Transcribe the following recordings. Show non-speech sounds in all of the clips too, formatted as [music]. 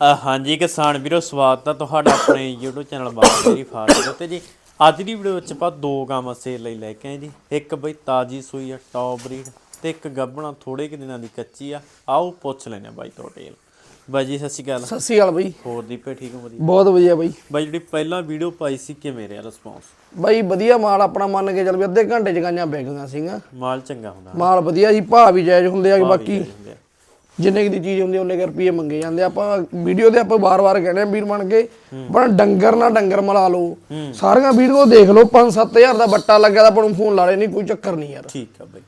ਹਾਂਜੀ ਕਿਸਾਨ ਵੀਰੋ ਸਵਾਗਤ ਹੈ ਤੁਹਾਡਾ ਆਪਣੇ YouTube ਚੈਨਲ ਬਾਬਾ ਫਾਰਮ ਦੇ ਉੱਤੇ ਜੀ। ਅੱਜ ਦੀ ਵੀਡੀਓ ਵਿੱਚ ਆਪਾਂ ਦੋ ਗਾਵਾਂ ਸੇਲ ਲਈ ਲੈ ਕੇ ਆਏ ਜੀ। ਇੱਕ ਬਈ ਤਾਜੀ ਸੂਈ ਆ ਟੌਪ ਬਰੀਡ ਤੇ ਇੱਕ ਗੱਬਣਾ ਥੋੜੇ ਕਿ ਦਿਨਾਂ ਦੀ ਕੱਚੀ ਆ। ਆਓ ਪੁੱਛ ਲੈਨੇ ਬਾਈ ਤੋਂ ਡਿਟੇਲ ਬਾਈ ਜੀ ਸਤਿ ਸ਼੍ਰੀ ਅਕਾਲ। ਸਤਿ ਸ਼੍ਰੀ ਅਕਾਲ ਬਈ। ਹੋਰ ਦੀਪੇ ਠੀਕ ਹੋ ਵਧੀਆ? ਬਹੁਤ ਵਧੀਆ ਬਈ। ਬਾਈ ਜਿਹੜੀ ਪਹਿਲਾਂ ਵੀਡੀਓ ਪਾਈ ਸੀ ਕਿਵੇਂ ਰਿਹਾ ਰਿਸਪੌਂਸ ਬਈ ਵਧੀਆ ਮਾਲ ਆਪਣਾ ਮੰਨ ਕੇ ਚੱਲ ਵੀ ਅੱਧੇ ਘੰਟੇ ਚ ਗਾਈਆਂ ਵਿਕ ਸੀਗੀਆਂ। ਮਾਲ ਚੰਗਾ ਹੁੰਦਾ। ਮਾਲ ਵਧੀਆ ਜੀ ਭਾਅ ਵੀ ਜਾਇਜ਼ ਹੁੰਦੇ ਆ ਬਾਕੀ। ਜਿੰਨੇ ਦੀ ਚੀਜ਼ ਹੁੰਦੀ ਉਹਨੇ ਕੁ ਰੁਪਏ ਮੰਗੇ ਜਾਂਦੇ ਆ। ਆਪਾਂ ਵੀਡੀਓ ਤੇ ਆਪਾਂ ਵਾਰ-ਵਾਰ ਕਹਿੰਦੇ ਆ ਵੀਰ ਬਣ ਕੇ ਪਰ ਡੰਗਰ ਨਾ ਡੰਗਰ ਮਲਾ ਲਓ। ਸਾਰੀਆਂ ਵੀਡੀਓ ਦੇਖ ਲਓ 5-7000 ਦਾ ਬੱਟਾ ਲੱਗਿਆ ਤਾਂ ਆਪਾਂ ਨੂੰ ਫੋਨ ਲਾ ਲੈ ਨਹੀਂ ਕੋਈ ਚੱਕਰ ਨਹੀਂ ਯਾਰ। ਠੀਕ ਆ ਬਾਈ।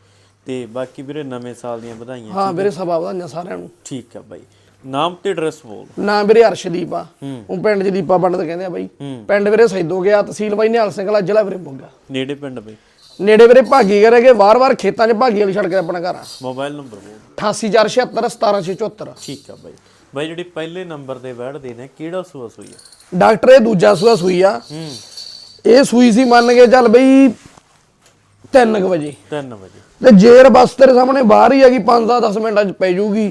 ਤੇ ਬਾਕੀ ਵੀਰੇ ਨਵੇਂ ਸਾਲ ਦੀਆਂ ਵਧਾਈਆਂ ਹਾਂ ਵੀਰੇ ਸਭਾ ਵਧਾਈਆਂ ਸਾਰਿਆਂ ਨੂੰ। ਠੀਕ ਆ ਬਾਈ। ਨਾਮ ਤੇ ਐਡਰੈਸ ਬੋਲ। ਨਾ ਵੀਰੇ ਅਰਸ਼ਦੀਪ ਆ। ਉਹ ਪਿੰਡ ਚ ਦੀਪਾ ਕਹਿੰਦੇ ਆ ਬਈ। ਪਿੰਡ ਵੀਰੇ ਸੈਦੋ ਗਿਆ ਤਹਿਸੀਲ ਬਾਈ ਨਿਹਾਲ ਸਿੰਘ ਵਾਲਾ ਜ਼ਿਲ੍ਹਾ ਵੀਰੇ ਮੋਗਾ ਨੇੜੇ ਪਿੰਡ ਬਾਈ। ਨੇੜੇ ਵੀਰੇ ਭਾਗੀ ਕਰੇਗੇ ਵਾਰ-ਵਾਰ ਖੇਤਾਂ 'ਚ ਭਾਗੀ ਵਾਲੀ ਸੜਕ ਤੇ ਆਪਣਾ ਘਰ ਆ। ਮੋਬਾਈਲ ਨੰਬਰ ਬੋਲ 8847717674 ਠੀਕ ਆ ਬਾਈ। ਬਾਈ ਜਿਹੜੀ ਪਹਿਲੇ ਨੰਬਰ ਤੇ ਬੈਠਦੇ ਨੇ ਕਿਹੜਾ ਸੂਆ ਸੂਈ ਆ? ਡਾਕਟਰ ਇਹ ਦੂਜਾ ਸੂਆ ਸੂਈ ਆ। ਹੂੰ। ਇਹ ਸੂਈ ਸੀ ਮੰਨ ਕੇ ਚੱਲ ਬਈ 3 ਵਜੇ। 3 ਵਜੇ। ਤੇ ਜੇਰ ਬਸ ਤੇਰੇ ਸਾਹਮਣੇ ਬਾਹਰ ਹੀ ਹੈਗੀ 5-10 ਮਿੰਟਾਂ 'ਚ ਪੈ ਜੂਗੀ।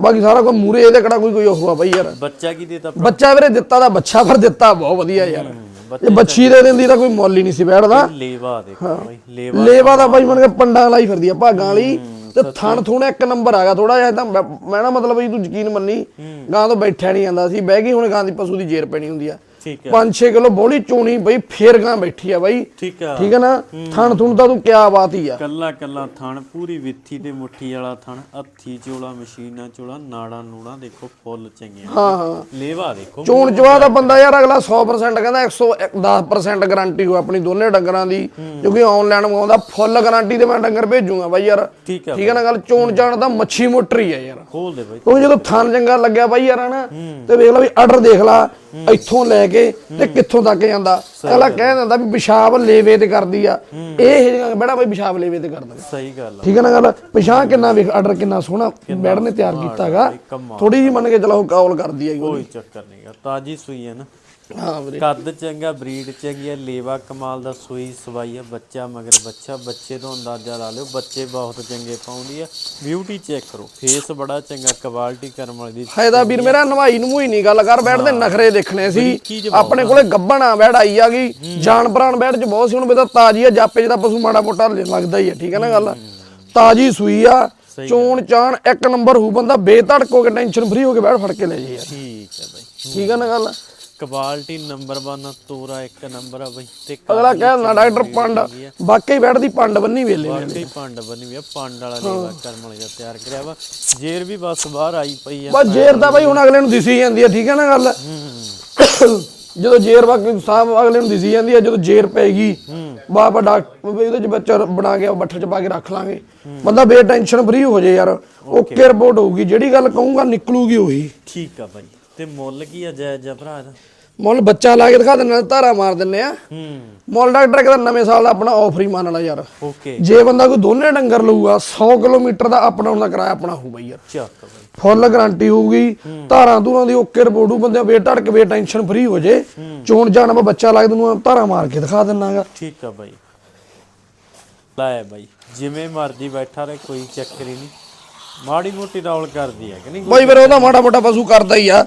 ਬਾਕੀ ਸਾਰਾ ਕੁਝ ਮੂਰੇ ਇਹਦੇ ਕਿਹੜਾ ਕੋਈ ਕੋਈ ਉਹ ਆ ਬਈ ਯਾਰ। ਬੱਚਾ ਕੀ ਦੇਤਾ ਬੱਚਾ ਵੀਰੇ ਦਿੱਤਾ ਦਾ ਬੱਚਾ ਫਿਰ ਦਿੱਤਾ ਬਹੁਤ ਵਧੀਆ ਯਾਰ। ਇਹ ਬੱਚੀ ਦੇ ਦਿੰਦੀ ਤਾਂ ਕੋਈ ਮੁੱਲ ਹੀ ਨਹੀਂ ਸੀ ਬੈਠਦਾ। ਲੇਵਾ ਦੇਖੋ ਬਾਈ ਲੇਵਾ ਲੇਵਾ ਦਾ ਬਾਈ ਮੰਨ ਕੇ ਪੰਡਾਂ ਲਾਈ ਫਿਰਦੀ ਆ ਭਾਗਾਂ ਵਾਲੀ। ਤੇ ਥਣ ਥੁਣ ਇੱਕ ਨੰਬਰ ਆਗਾ ਥੋੜਾ ਜਿਹਾ ਤਾਂ ਮੈਂ ਮੈਂ ਨਾ ਮਤਲਬ ਵੀ ਤੂੰ ਯਕੀਨ ਮੰਨੀ। ਗਾਂ ਤੋਂ ਬੈਠਿਆ ਨਹੀਂ ਜਾਂਦਾ ਸੀ ਬਹਿ ਗਈ ਹੁਣ ਗਾਂ ਦੀ ਪਸ਼ੂ ਦੀ ਜੇਰ ਪੈਣੀ ਹੁੰਦੀ ਆ। ਠੀਕ ਆ 5-6 ਕਿਲੋ ਬੋਲੀ ਚੋਣੀ ਬਈ ਫੇਰ ਗਾਂ ਬੈਠੀ ਆ ਬਾਈ। ਠੀਕ ਆ। ਠੀਕ ਹੈ ਨਾ? ਥਣ ਥੁਣ ਤਾਂ ਤੂੰ ਕਿਆ ਬਾਤ ਹੀ ਆ। ਕੱਲਾ ਕੱਲਾ ਥਣ ਪੂਰੀ ਵਿੱਥੀ ਤੇ ਮੁੱਠੀ ਵਾਲਾ ਥਣ ਹੱਥੀ ਚੋਲਾ ਮਸ਼ੀਨਾਂ ਚੋਲਾ ਨਾੜਾ ਨੂੜਾ ਦੇਖੋ ਫੁੱਲ ਚੰਗੀਆਂ ਹਾਂ ਹਾਂ। ਲੇਵਾ ਦੇਖੋ। ਚੋਣ ਚਵਾ ਦਾ ਬੰਦਾ ਯਾਰ ਅਗਲਾ 100% ਕਹਿੰਦਾ 110% ਗਾਰੰਟੀ ਹੋ ਆਪਣੀ ਦੋਨੇ ਡੰਗਰਾਂ ਦੀ ਕਿਉਂਕਿ ਆਨਲਾਈਨ ਮੰਗਾਉਂਦਾ ਫੁੱਲ ਗਾਰੰਟੀ ਤੇ ਮੈਂ ਡੰਗਰ ਭੇਜੂਗਾ ਬਾਈ ਯਾਰ। ਠੀਕ ਆ ਠੀਕ ਹੈ ਨਾ ਗੱਲ? ਚੋਣ ਚਾਣ ਦਾ ਮੱਛੀ ਮੋਟਰੀ ਆ ਯਾਰ। ਖੋਲ ਦੇ ਬਾਈ। ਕਿਉਂਕਿ ਜਦੋਂ ਥਣ ਚੰਗਾ ਲੱਗਿਆ ਬਾਈ ਯਾਰ ਹਨਾ? ਤੇ ਵੇਖ ਲਾ ਵੀ ਆਰਡਰ ਦੇਖ ਲਾ ਇੱਥੋਂ ਲੈ ਕੇ ਤੇ ਕਿੱਥੋਂ ਤੱਕ ਜਾਂਦਾ? ਅਗਲਾ ਕਹਿ ਦਿੰਦਾ ਵੀ ਪਿਸ਼ਾਬ ਲੇਵੇ ਤੇ ਕਰਦੀ ਆ। ਇਹ ਬੜਾ ਬਾਈ ਪਿਸ਼ਾਬ ਲੇਵੇ ਤੇ ਕਰਦਾ। ਸਹੀ ਗੱਲ ਆ। ਠੀਕ ਹੈ ਨਾ ਗੱਲ? ਪਿਛਾਂ ਕਿੰਨਾ ਵੇਖ ਆਰਡਰ ਕਿੰਨਾ ਸੋਹਣਾ ਮੈਡ ਨੇ ਤਿਆਰ ਕੀਤਾਗਾ। ਥੋੜੀ ਜੀ ਮੰਨ ਕੇ ਚਲੋ ਕਾਲ ਕਰਦੀ ਹੈਗੀ ਕੋਈ ਚੱਕਰ ਨਹੀਂਗਾ ਤਾਜੀ ਸੂਈ ਹੈ ਨਾ। ਹਾਂ ਵੀਰੇ। ਕੱਦ ਚੰਗਾ ਬਰੀਡ ਚੰਗੀ ਹੈ ਲੇਵਾ ਕਮਾਲ ਦਾ ਸੂਈ ਸਵਾਈ ਹੈ ਬੱਚਾ ਮਗਰ ਬੱਚਾ ਬੱਚੇ ਤੋਂ ਅੰਦਾਜ਼ਾ ਲਾ ਲਿਓ ਬੱਚੇ ਬਹੁਤ ਚੰਗੇ ਪਾਉਂਦੀ ਆ। ਬਿਊਟੀ ਚੈੱਕ ਕਰੋ ਫੇਸ ਬੜਾ ਚੰਗਾ ਕੁਆਲਿਟੀ ਕਰਮ ਵਾਲੀ ਦੀ ਫਾਇਦਾ ਵੀਰ ਮੇਰਾ ਨਵਾਈ ਨਮੂਈ ਨਹੀਂ ਗੱਲ ਕਰ ਬੈਠਦੇ ਨਖਰੇ ਦੇਖਣੇ ਸੀ। ਆਪਣੇ ਕੋਲੇ ਗੱਬਣਾ ਬੈੜ ਆਈ ਆਗੀ ਜਾਨ ਪ੍ਰਾਣ ਬੈੜ ਚ ਬਹੁਤ ਸੀ ਹੁਣ ਬੇਦਾ ਤਾਜੀ ਆ ਜਾਪੇ ਤਾਂ ਪਸ਼ੂ ਮਾੜਾ ਮੋਟਾ ਲੱਗਦਾ ਹੀ ਆ ਠੀਕ ਹੈ ਨਾ ਗੱਲ? ਤਾਜੀ ਸੂਈ ਆ ਚੋਣ ਚਾਣ ਇੱਕ ਨੰਬਰ ਹੋ ਬੰਦਾ ਬੇਧੜਕ ਹੋ ਕੇ ਟੈਨਸ਼ਨ ਫਰੀ ਹੋ ਕੇ ਬੈਠ ਫੜ ਕੇ ਲੈ ਜੇ ਯਾਰ। ਠੀਕ ਹੈ ਬਾਈ। ਠੀਕ ਹੈ ਨਾ ਗੱਲ? ਕੁਆਲਿਟੀ ਨੰਬਰ 1 ਤੋਰਾ ਇੱਕ ਨੰਬਰ ਆ ਬਾਈ ਤੇ ਅਗਲਾ ਕਹਿ ਦਿੰਦਾ ਡਾਕਟਰ ਪੰਡ ਵਾਕਈ ਬੈਠ ਦੀ ਪੰਡ ਬੰਨੀ ਵੇਲੇ ਕੁਆਲਿਟੀ ਪੰਡ ਬਣੀ ਵੀ ਆ ਪੰਡ ਵਾਲਾ ਲੇਵਾ ਕਰਮ ਵਾਲੀ ਦਾ ਤਿਆਰ ਕਰਿਆ ਵਾ। ਜੇਰ ਵੀ ਬਸ ਬਾਹਰ ਆਈ ਪਈ ਆ ਬਸ ਜੇਰ ਤਾਂ ਬਾਈ ਹੁਣ ਅਗਲੇ ਨੂੰ ਦਿਸੀ ਜਾਂਦੀ ਆ ਠੀਕ ਹੈ ਨਾ ਗੱਲ? ਜਦੋਂ ਜੇਰ ਬਾਕੀ ਸਾਹਿਬ ਅਗਲੇ ਨੂੰ ਦਿਸੀ ਜਾਂਦੀ ਆ ਜਦੋਂ ਜੇਰ ਪੈਗੀ ਬਾਬਾ ਡਾਕਟਰ ਉਹਦੇ ਚ ਬੱਚਾ ਬਣਾ ਕੇ ਬੱਠਲ ਚ ਪਾ ਕੇ ਰੱਖ ਲਾਂਗੇ। ਬੰਦਾ ਬੇ ਟੈਨਸ਼ਨ ਫਰੀ ਹੋ ਜੇ ਯਾਰ ਓਕੇ ਰਿਪੋਰਟ ਹੋਊਗੀ ਜਿਹੜੀ ਗੱਲ ਕਹੂੰਗਾ ਨਿਕਲੂਗੀ ਉਹੀ। ਠੀਕ ਆ ਬਾਈ ਤੇ ਮੁੱਲ ਕੀ ਆ ਜਾਇਜ਼ ਜਾ ਭਰਾ ਦਾ ਮੁੱਲ ਬੱਚਾ ਲਾ ਕੇ ਦਿਖਾ ਦਿੰਨਾ ਧਾਰਾ ਮਾਰ ਦਿੰਨੇ ਆ। ਹੂੰ। ਮੁੱਲ ਡਾਕਟਰ ਇੱਕ ਤਾਂ ਨਵੇਂ ਸਾਲ ਦਾ ਆਪਣਾ ਆਫਰ ਹੀ ਮੰਨ ਲਾ ਯਾਰ। ਓਕੇ। ਜੇ ਬੰਦਾ ਕੋਈ ਦੋਨੇ ਡੰਗਰ ਲਊਗਾ 100 ਕਿਲੋਮੀਟਰ ਦਾ ਅਪ ਡਾਊਨ ਦਾ ਕਿਰਾਇਆ ਆਪਣਾ ਹੋਊ ਬਈ ਯਾਰ। ਚੱਕ ਬਾਈ। ਫੁੱਲ ਗਾਰੰਟੀ ਹੋਊਗੀ ਧਾਰਾਂ ਧੂਰਾਂ ਦੀ ਓਕੇ ਰਿਪੋਰਟ ਬੰਦੇ ਵੇ ਧੜਕ ਵੇ ਟੈਨਸ਼ਨ ਫਰੀ ਹੋ ਜੇ। ਚੋਣ ਜਾਣ ਮੈਂ ਬੱਚਾ ਲੱਗ ਤੈਨੂੰ ਧਾਰਾ ਮਾਰ ਕੇ ਦਿਖਾ ਦਿੰਨਾਗਾ ਠੀਕ ਆ ਬਾਈ। ਲੈ ਬਾਈ ਜਿਵੇਂ ਮਰਜ਼ੀ ਬੈਠਾ ਰਹੇ ਕੋਈ ਚੱਕਰ ਹੀ ਨਹੀਂ। ਮਾੜੀ ਮੋਟੀ ਰੌਲ ਕਰਦੀ ਹੈ ਕਿ ਨਹੀਂ? ਬਾਈ ਫਿਰ ਉਹਦਾ ਮਾੜਾ ਮੋਟਾ ਪਸ਼ੂ ਕਰਦਾ ਹੀ ਆ।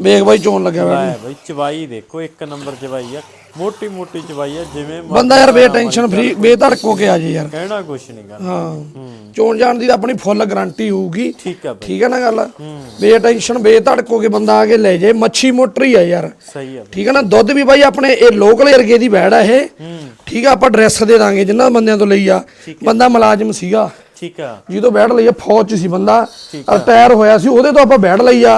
ਵੇਖ ਬਾਈ ਚੋਣ ਲੱਗਿਆ ਹੋਇਆ ਲੈ ਬਾਈ ਚਵਾਈ ਦੇਖੋ ਇੱਕ ਨੰਬਰ ਚਵਾਈ ਆ। ਮੋਟੀ ਮੋਟੀ ਚਵਾਈ ਆ ਜਿਵੇਂ ਮਰ- ਬੰਦਾ ਯਾਰ ਵੇ ਟੈਨਸ਼ਨ ਫਰੀ ਬੇਧੜਕ ਹੋ ਕੇ ਆ ਜੇ ਯਾਰ। ਕਹਿਣਾ ਕੁਛ ਨਹੀਂ ਗਾ। ਹਾਂ। ਚੋਣ ਜਾਣ ਦੀ ਤਾਂ ਆਪਣੀ ਫੁੱਲ ਗਾਰੰਟੀ ਹੋਊਗੀ। ਠੀਕ ਆ ਬਾਈ। ਠੀਕ ਹੈ ਨਾ ਗੱਲ? ਬੇ ਟੈਨਸ਼ਨ ਬੇਧੜਕ ਹੋ ਕੇ ਬੰਦਾ ਆ ਕੇ ਲੈ ਜੇ ਮੱਛੀ ਮੋਟਰੀ ਆ ਯਾਰ। ਸਹੀ ਆ ਠੀਕ ਹੈ ਨਾ? ਦੁੱਧ ਵੀ ਬਾਈ ਆਪਣੇ ਇਹ ਲੋਕਲ ਏਰੀਏ ਦੀ ਵੈੜ ਆ ਇਹ। ਠੀਕ ਆ ਆਪਾਂ ਐਡਰੈਸ ਦੇ ਦਾਂਗੇ ਜਿੰਨਾਂ ਬੰਦਿਆਂ ਤੋਂ ਲਈ ਆ। ਬੰਦਾ ਮੁਲਾਜ਼ਮ ਸੀਗਾ। ਠੀਕ ਆ। ਜਦੋਂ ਬੈਠ ਲਈ ਆ ਫੌਜ ਚ ਸੀ ਬੰਦਾ ਰਿਟਾਇਰ ਹੋਇਆ ਸੀ ਉਹਦੇ ਤੋਂ ਆਪਾਂ ਬੈਠ ਲਈ ਆ।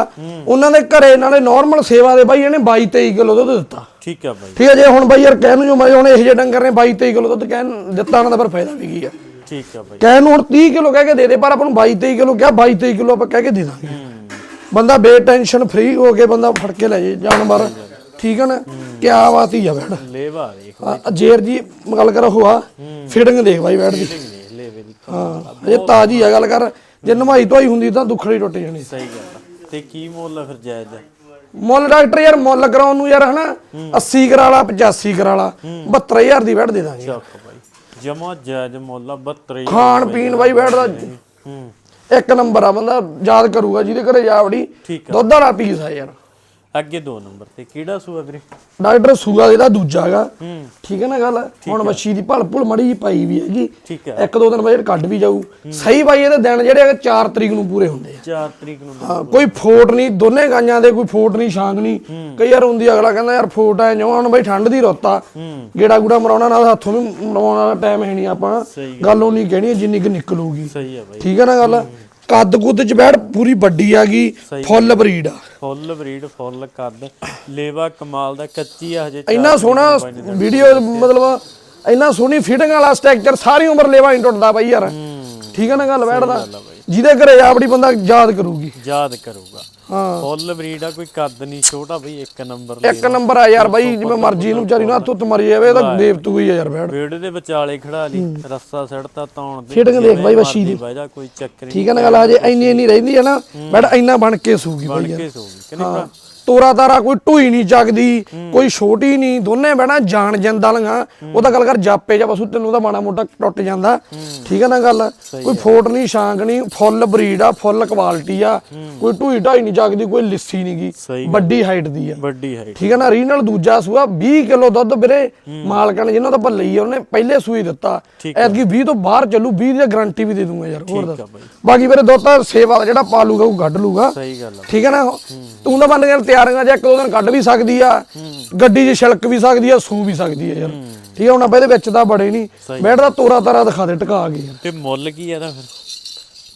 ਉਹਨਾਂ ਦੇ ਘਰੇ ਨਾਲੇ ਨਾਰਮਲ ਸੇਵਾ ਦੇ ਬਾਈ ਇਹਨੇ 22 23 ਕਿਲੋ ਦੁੱਧ ਦਿੱਤਾ। ਠੀਕ ਆ ਬਾਈ। ਠੀਕ ਹੈ ਜੇ ਹੁਣ ਬਾਈ ਯਾਰ ਕਹਿਣ ਨੂੰ ਜੋ ਮੈਂ ਹੁਣ ਇਹ ਜਿਹੇ ਡੰਗਰ ਨੇ 22 23 ਕਿਲੋ ਦੁੱਧ ਕਹਿਣ ਦਿੱਤਾ ਉਹਨਾਂ ਦਾ ਪਰ ਫਾਇਦਾ ਵੀ ਕੀ ਆ? ਠੀਕ ਆ ਬਾਈ। ਕਹਿਣ ਨੂੰ ਹੁਣ 30 ਕਿਲੋ ਕਹਿ ਕੇ ਦੇ ਦੇ ਪਰ ਆਪਾਂ ਨੂੰ 22 23 ਕਿਲੋ ਕਿਹਾ 22 23 ਕਿਲੋ ਆਪਾਂ ਕਹਿ ਕੇ ਦੇ ਦਾਂਗੇ। ਬੰਦਾ ਬੇ ਟੈਨਸ਼ਨ ਫ੍ਰੀ ਹੋ ਕੇ ਬੰਦਾ ਫੜ ਕੇ ਲੈ ਜੇ ਜਾਨਵਰ। ਠੀਕ ਹੈ ਨਾ? ਕਿਆ ਬਾਤ ਹੀ ਆ ਬੈਠ ਲੇਵਾ ਦੇਖ ਆ ਜੇਰ ਜੀ ਗੱਲ ਕਰ ਹੋਆ ਫਿਟਿੰਗ ਦੇਖ ਬਾਈ ਬੈਠ ਦੀ। ਲੇਵੇ ਦੀ ਹਾਂ ਇਹ ਤਾਜੀ ਆ ਗੱਲ ਕਰ ਜੇ ਨਮਾਈ ਧੋਈ ਹੁੰਦੀ ਤਾਂ ਦੁੱਖੜੀ ਟੁੱਟ ਜਾਣੀ। ਸਹੀ ਗੱਲ ਆ। ਤੇ ਕੀ ਮੁੱਲ ਆ ਫਿਰ ਜਾਇਜ਼? ਆ? ਮੁੱਲ ਡਾਕਟਰ ਯਾਰ ਮੁੱਲ ਕਰਾਉਣ ਨੂੰ ਯਾਰ ਹਨਾ 80 ਕਰਾਲਾ 85 ਕਰਾਲਾ 72000 ਦੀ ਬੈਠ ਦੇ ਦਾਂਗੇ। ਚੱਕ ਬਾਈ। ਜਮਾ ਜਾਇਜ਼ ਮੁੱਲ ਆ 72 ਖਾਣ ਪੀਣ ਬਾਈ ਬੈਠਦਾ ਹੂੰ। ਇੱਕ ਨੰਬਰ ਆ ਬੰਦਾ ਯਾਦ ਕਰੂਗਾ ਜਿਹਦੇ ਘਰੇ ਜਾ ਵੜੀ ਠੀਕ ਦੁੱਧ ਵਾਲਾ ਪੀਸ ਆ ਯਾਰ। ਅੱਗੇ ਦੋ ਨੰਬਰ ਤੇ ਕਿਹੜਾ ਸੂਆ ਵੀਰੇ? ਡਾਕਟਰ ਸੂਆ ਇਹਦਾ ਦੂਜਾ ਹੈਗਾ। ਠੀਕ ਹੈ ਨਾ ਗੱਲ? ਹੁਣ ਮੱਛੀ ਦੀ ਭਲ ਭੁਲ ਮੜੀ ਪਾਈ ਵੀ ਹੈਗੀ। ਠੀਕ ਹੈ। ਇੱਕ ਦੋ ਦਿਨ ਬਾਅਦ ਕੱਢ ਵੀ ਜਾਊ। ਸਹੀ ਬਾਈ ਇਹਦੇ ਦਿਨ ਜਿਹੜੇ ਹੈਗੇ 4 ਤਰੀਕ ਨੂੰ ਪੂਰੇ ਹੁੰਦੇ ਆ। 4 ਤਰੀਕ ਨੂੰ ਹਾਂ ਕੋਈ ਫੋਟ ਨਹੀਂ ਦੋਨੇ ਗਾਈਆਂ ਦੇ ਕੋਈ ਫੋਟ ਨਹੀਂ ਛਾਂਗ ਨਹੀਂ। ਕਈ ਵਾਰ ਹੁੰਦੀ ਅਗਲਾ ਕਹਿੰਦਾ ਯਾਰ ਫੋਟ ਐ ਜਿਉਂ ਹੁਣ ਬਈ ਠੰਡ ਦੀ ਰੁੱਤ ਗੇੜਾ ਗੂੜਾ ਮਰਾਉਣਾ ਨਾਲ ਹੱਥੋਂ ਵੀ ਮਰਾਉਣ ਵਾਲਾ ਟਾਈਮ ਹੈ ਨਹੀਂ ਆਪਾਂ। ਗੱਲ ਉਹ ਨਹੀਂ ਕਹਿਣੀ ਜਿੰਨੀ ਕਿ ਨਿਕਲੂਗੀ। ਸਹੀ ਹੈ ਬਾਈ। ਠੀਕ ਹੈ ਨਾ ਗੱਲ? ਕੱਦ ਕੁੱਦ ਚ ਬੈਠ ਪੂਰੀ ਵੱਡੀ ਆ ਗਈ ਸਹੀ ਫੁੱਲ ਬਰੀਡ ਆ। ਫੁੱਲ ਬਰੀਡ ਫੁੱਲ ਕੱਦ ਲੇਵਾ ਕਮਾਲ ਦਾ ਕੱਚੀ ਆ ਹਜੇ ਇੰਨਾ ਸੋਹਣਾ ਵੀਡੀਓ ਮਤਲਬ ਇੰਨਾ ਸੋਹਣੀ ਫਿਟਿੰਗ ਵਾਲਾ ਸਟ੍ਰਕਚਰ ਸਾਰੀ ਉਮਰ ਲੇਵਾ ਨਹੀਂ ਟੁੱਟਦਾ ਬਾਈ ਯਾਰ। ਠੀਕ ਹੈ ਨਾ ਗੱਲ ਬੈਠਦਾ ਜਿਹਦੇ ਘਰੇ ਆਪਣੀ ਬੰਦਾ ਯਾਦ ਕਰੂਗੀ। ਯਾਦ ਕਰੂਗਾ। ਹਾਂ। ਫੁੱਲ ਬਰੀਡ ਆ ਕੋਈ ਕੱਦ ਨਹੀਂ ਛੋਟਾ ਬਈ ਇੱਕ ਨੰਬਰ ਇੱਕ ਨੰਬਰ ਆ ਯਾਰ ਬਾਈ ਜਿਵੇਂ ਮਰਜ਼ੀ ਇਹਨੂੰ ਵਿਚਾਰੀ ਨੂੰ ਹੱਥ ਮਰੀ ਜਾਵੇ ਇਹ ਤਾਂ ਦੇਵਤੂ ਹੀ ਆ ਯਾਰ ਬੈਠ ਵੇੜੇ ਦੇ ਵਿਚਾਲੇ ਖੜਾ ਲਈ ਰੱਸਾ ਸੜਤਾ ਤੌਣ ਦੇ Fitting ਦੇਖ ਬਾਈ ਵੱਛੀ ਦੀ। ਦਾ ਕੋਈ ਚੱਕਰ ਨਹੀਂ ਠੀਕ ਹੈ ਨਾ ਗੱਲ ਹਜੇ ਇੰਨੀ ਇੰਨੀ ਰਹਿੰਦੀ ਹੈ ਨਾ ਬੈਠ ਇੰਨਾ ਬਣ ਕੇ ਸੂਗੀ ਬਾਈ ਬਣ ਕੇ ਸੋਗੀ ਕਿਨੇ ਹਾਂ। ਤੋਰਾ ਤਾਰਾ ਕੋਈ ਢੂਈ ਨਹੀਂ ਚੱਕਦੀ ਕੋਈ ਛੋਟੀ ਨਹੀਂ ਦੋਨੇ ਬਹਿਣਾ ਜਾਣ ਜਾਂਦਾ ਲਗਾ ਉਹ ਤਾਂ ਗੱਲ ਕਰ ਜਾਪੇ ਜਾਂ ਪਸ਼ੂ ਤੈਨੂੰ ਤਾਂ ਮਾੜਾ ਮੋਟਾ ਟੁੱਟ ਜਾਂਦਾ। ਠੀਕ ਹੈ ਨਾ ਗੱਲ? ਕੋਈ ਫੋਟ ਨਹੀਂ ਸ਼ਾਂਕ ਨਹੀਂ ਫੁੱਲ ਬਰੀਡ ਆ ਫੁੱਲ ਕੁਆਲਿਟੀ ਆ। ਕੋਈ ਢੂਈ ਢਾਈ ਨਹੀਂ ਚੱਕਦੀ ਕੋਈ ਲਿੱਸੀ ਨਹੀਂ ਗੀ। ਵੱਡੀ ਹਾਈਟ ਦੀ ਆ। ਵੱਡੀ ਹਾਈਟ ਠੀਕ ਹੈ ਨਾ ਰੀਨਲ ਦੂਜਾ ਸੂਆ 20 ਕਿਲੋ ਦੁੱਧ ਵੀਰੇ। ਮਾਲਕਾਂ ਨੇ ਜਿਹਨਾਂ ਤੋਂ ਆਪਾਂ ਲਈ ਆ ਉਹਨੇ ਪਹਿਲੇ ਸੂਈ ਦਿੱਤਾ। ਐਤਕੀ 20 ਤੋਂ ਬਾਹਰ ਚੱਲੂ 20 ਦੀ ਗਾਰੰਟੀ ਵੀ ਦੇ ਦੂੰਗਾ ਯਾਰ ਹੋਰ ਦੱਸ। ਬਾਕੀ ਵੀਰੇ ਦੁੱਧ ਤਾਂ ਸੇਵਾ ਦਾ ਜਿਹੜਾ ਪਾ ਲੂਗਾ ਉਹ ਕੱਢ ਲੂਗਾ। ਸਹੀ ਗੱਲ ਠੀਕ ਹੈ ਨਾ ਤੂੰ ਤਾਂ ਬੰਦ ਕਰ ਤਿਆਰੀਆਂ ਜੇ ਇੱਕ ਦੋ ਦਿਨ ਕੱਢ ਵੀ ਸਕਦੀ ਆ ਗੱਡੀ 'ਚ ਛਿਲਕ ਵੀ ਸਕਦੀ ਆ ਸੂ ਵੀ ਸਕਦੀ ਆ ਯਾਰ। ਠੀਕ ਹੈ ਹੁਣ ਆਪਾਂ ਇਹਦੇ ਵਿੱਚ ਤਾਂ ਬੜੇ ਨਹੀਂ। ਬੈਠ ਦਾ ਤੋਰਾ ਤਾਰਾ ਦਿਖਾ ਦੇ ਟਕਾ ਕੇ ਯਾਰ। ਤੇ ਮੁੱਲ ਕੀ ਆ ਇਹਦਾ ਫਿਰ?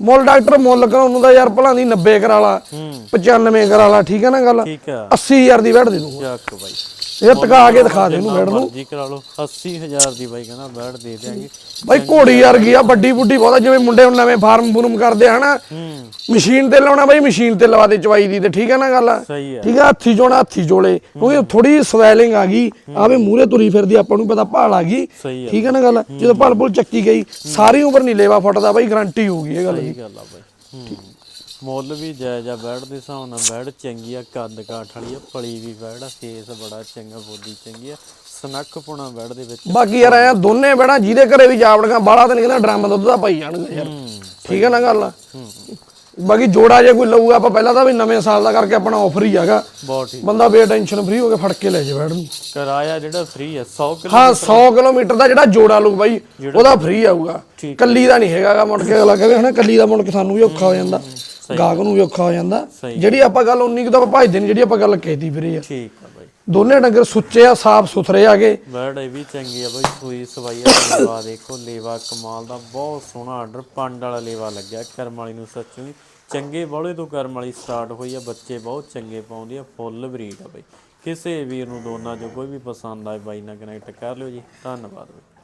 ਮੁੱਲ ਡਾਕਟਰ ਮੁੱਲ ਕਰਾਉਣ ਦਾ ਯਾਰ ਭਲਾਂ ਦੀ 90 ਕਰਾ ਲਾ ਹੂੰ। 95 ਕਰਾ ਲਾ ਠੀਕ ਹੈ ਨਾ ਗੱਲ? ਠੀਕ ਆ। 80000 ਦੀ ਬੈਠ ਦੇ ਦੂੰਗਾ ਚੱਕ ਬਾਈ। ਇਹ ਟਕਾ ਕੇ ਦਿਖਾ ਦੇ ਇਹਨੂੰ ਬੈਠ ਨੂੰ। ਮਰਜ਼ੀ ਕਰਾ ਲਓ 80000 ਦੀ ਬਾਈ ਕਹਿੰਦਾ ਬੈਠ ਦੇ ਦਿਆਂਗੇ। ਬਾਈ ਘੋੜੀ ਯਾਰ ਗਿਆ ਵੱਡੀ ਬੁੱਢੀ ਬਹੁਤਾ ਜਿਵੇਂ ਮੁੰਡੇ ਹੁਣ ਨਵੇਂ ਫਾਰਮ ਫੂਰਮ ਕਰਦੇ ਆ ਹਨਾ। ਮਸ਼ੀਨ ਤੇ ਲਾਉਣਾ ਬਾਈ ਮਸ਼ੀਨ ਤੇ ਲਵਾ ਦੇ ਚਵਾਈ ਦੀ ਤੇ ਠੀਕ ਹੈ ਨਾ ਗੱਲ? ਠੀਕ ਹੈ ਹੱਥੀ ਜੋਣਾ ਹੱਥੀ ਜੋਲੇ ਕਿਉਂਕਿ ਥੋੜੀ ਸਵੈਲਿੰਗ ਆ ਗਈ ਆਵੇ ਮੂਰੇ ਤੁਰੀ ਫਿਰਦੀ ਆਪਾਂ ਨੂੰ ਪਤਾ ਭਾਲ ਆ ਗਈ। ਠੀਕ ਹੈ ਨਾ ਗੱਲ? ਜਦੋਂ ਭਲ ਭੁਲ ਚੱਕੀ ਗਈ ਸਾਰੀ ਉਮਰ ਨਹੀਂ ਲੇਵਾ ਫਟਦਾ ਬਾਈ ਗਾਰੰਟੀ ਹੋਊਗੀ ਇਹ ਗੱਲ ਸਹੀ ਗੱਲ ਆ ਬਾਈ। ਮੁੱਲ ਵੀ ਜਾਇਜ਼ ਆ ਬੈੜ ਦੇ ਹਿਸਾਬ ਨਾਲ ਬੈੜ ਚੰਗੀ ਆ ਕੱਦ ਕਾਠ ਵਾਲੀ ਆ ਫਲੀ ਵੀ ਬੈੜ ਆ ਫੇਸ ਬੜਾ ਚੰਗਾ ਬੋਦੀ ਚੰਗੀ ਆ ਸਨੱਖ ਪੁਣਾ ਬੈੜ ਦੇ ਵਿੱਚ। ਬਾਕੀ ਯਾਰ ਐ ਦੋਨੇ ਬੈਣਾ ਜਿਹਦੇ ਘਰੇ ਵੀ ਜਾਵੜਗਾ ਬਾਲਾ ਤਾਂ ਕਹਿੰਦਾ ਡਰਮ ਦੁੱਧ ਦਾ ਪਾਈ ਜਾਣਗੇ ਯਾਰ। ਹੂੰ ਠੀਕ ਹੈ ਨਾ ਗੱਲ? ਬਾਕੀ ਜੋੜਾ ਜੇ ਕੋਈ ਲਊਗਾ ਆਪਾਂ ਪਹਿਲਾਂ ਤਾਂ ਵੀ ਨਵੇਂ ਸਾਲ ਦਾ ਕਰਕੇ ਆਪਣਾ ਆਫਰ ਹੀ ਹੈਗਾ। ਬਹੁਤ ਠੀਕ। ਬੰਦਾ ਬੇ ਟੈਨਸ਼ਨ ਫ੍ਰੀ ਹੋ ਕੇ ਫੜ ਕੇ ਲੈ ਜਾ ਬੈੜ ਨੂੰ। ਕਿਰਾਇਆ ਜਿਹੜਾ ਫ੍ਰੀ ਆ 100 ਕਿਲੋ ਹਾਂ 100 ਕਿਲੋਮੀਟਰ ਦਾ ਜਿਹੜਾ ਜੋੜਾ ਲਊ ਬਾਈ ਉਹਦਾ ਫ੍ਰੀ ਆਊਗਾ। ਕੱਲੀ ਦਾ ਨਹੀਂ ਹੈਗਾਗਾ ਮੁੜ ਕੇ ਅਗਲਾ ਕਹੇ ਹਨਾ ਕੱਲੀ ਦਾ ਮੁੜ ਕੇ ਸਾਨੂੰ ਵੀ ਔਖਾ ਹੋ ਜਾਂਦਾ। ਗਾਹਕ ਨੂੰ ਵੀ ਔਖਾ ਹੋ ਜਾਂਦਾ। ਜਿਹੜੀ ਆਪਾਂ ਗੱਲ ਉਨੀ ਕੁ ਤਾਂ ਆਪਾਂ ਭਜਦੇ ਨਹੀਂ ਜਿਹੜੀ ਆਪਾਂ ਗੱਲ ਕਹਿਤੀ ਵੀਰੇ ਆ। ਠੀਕ ਆ ਬਾਈ। ਦੋਨੇ ਡੰਗਰ ਸੁੱਚੇ ਆ ਸਾਫ਼ ਸੁਥਰੇ ਆਗੇ ਬੈੜ ਇਹ ਵੀ ਚੰਗੀ ਆ ਬਾਈ ਸੂਈ ਸਵਾਈ ਆ ਲੇਵਾ [coughs] ਦੇਖੋ ਲੇਵਾ ਕਮਾਲ ਦਾ ਬਹੁਤ ਸੋਹਣਾ ਆਰਡਰ ਪੰਡ ਵਾਲਾ ਲੇਵਾ ਲੱਗਿਆ ਕਰਮ ਵਾਲੀ ਨੂੰ ਸੱਚੀ। ਚੰਗੇ ਬੋਲੇ ਤੋਂ ਕਰਮ ਵਾਲੀ ਸਟਾਰਟ ਹੋਈ ਆ ਬੱਚੇ ਬਹੁਤ ਚੰਗੇ ਪਾਉਂਦੀ ਆ ਫੁੱਲ ਬਰੀਡ ਆ ਬਾਈ। ਕਿਸੇ ਵੀਰ ਨੂੰ ਦੋਨਾਂ ਚੋਂ ਕੋਈ ਵੀ ਪਸੰਦ ਆਏ ਬਾਈ ਨਾਲ ਕਨੈਕਟ ਕਰ ਲਿਓ ਜੀ। ਧੰਨਵਾਦ ਬਾਈ।